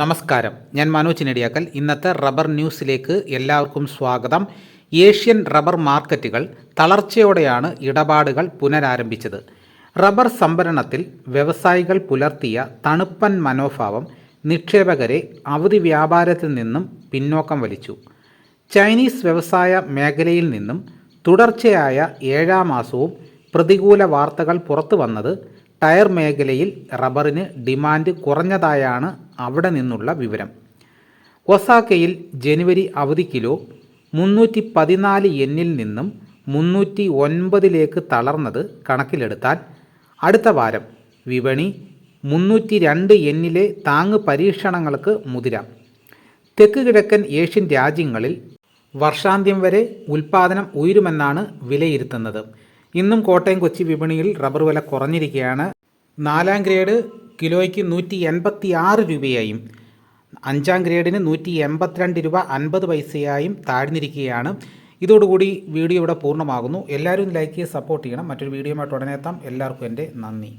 നമസ്കാരം. ഞാൻ മനോജ് നെടിയാക്കൽ. ഇന്നത്തെ റബ്ബർ ന്യൂസിലേക്ക് എല്ലാവർക്കും സ്വാഗതം. ഏഷ്യൻ റബ്ബർ മാർക്കറ്റുകൾ തളർച്ചയോടെയാണ് ഇടപാടുകൾ പുനരാരംഭിച്ചത്. റബ്ബർ സംഭരണത്തിൽ വ്യവസായികൾ പുലർത്തിയ തണുപ്പൻ മനോഭാവം നിക്ഷേപകരെ അവധി വ്യാപാരത്തിൽ നിന്നും പിന്നോക്കം വലിച്ചു. ചൈനീസ് വ്യവസായ മേഖലയിൽ നിന്നും തുടർച്ചയായ ഏഴാം മാസവും പ്രതികൂല വാർത്തകൾ പുറത്തു വന്നത് ടയർ മേഖലയിൽ റബ്ബറിന് ഡിമാൻഡ് കുറഞ്ഞതായാണ് അവിടെ നിന്നുള്ള വിവരം. ഒസാക്കയിൽ ജനുവരി അവധി കിലോ മുന്നൂറ്റി പതിനാല് എന്നിൽ നിന്നും മുന്നൂറ്റി ഒൻപതിലേക്ക് തളർന്നത് കണക്കിലെടുത്താൽ അടുത്ത വാരം വിപണി മുന്നൂറ്റി രണ്ട് എന്നിലെ താങ്ങ് പരീക്ഷണങ്ങൾക്ക് മുതിരാം. തെക്ക് കിഴക്കൻ ഏഷ്യൻ രാജ്യങ്ങളിൽ വർഷാന്ത്യം വരെ ഉൽപ്പാദനം ഉയരുമെന്നാണ് വിലയിരുത്തുന്നത്. ഇന്നും കോട്ടയം കൊച്ചി വിപണിയിൽ റബ്ബർ വില കുറഞ്ഞിരിക്കുകയാണ്. നാലാം ഗ്രേഡ് കിലോയ്ക്ക് നൂറ്റി എൺപത്തി ആറ് രൂപയായും അഞ്ചാം ഗ്രേഡിന് നൂറ്റി എൺപത്തിരണ്ട് രൂപ അൻപത് പൈസയായും താഴ്ന്നിരിക്കുകയാണ്. ഇതോടുകൂടി വീഡിയോ ഇവിടെ പൂർണമാകുന്നു. എല്ലാവരും ലൈക്ക് ചെയ്ത് സപ്പോർട്ട് ചെയ്യണം. മറ്റൊരു വീഡിയോയുമായിട്ട് ഉടനെ എത്താം. എല്ലാവർക്കും എന്റെ നന്ദി.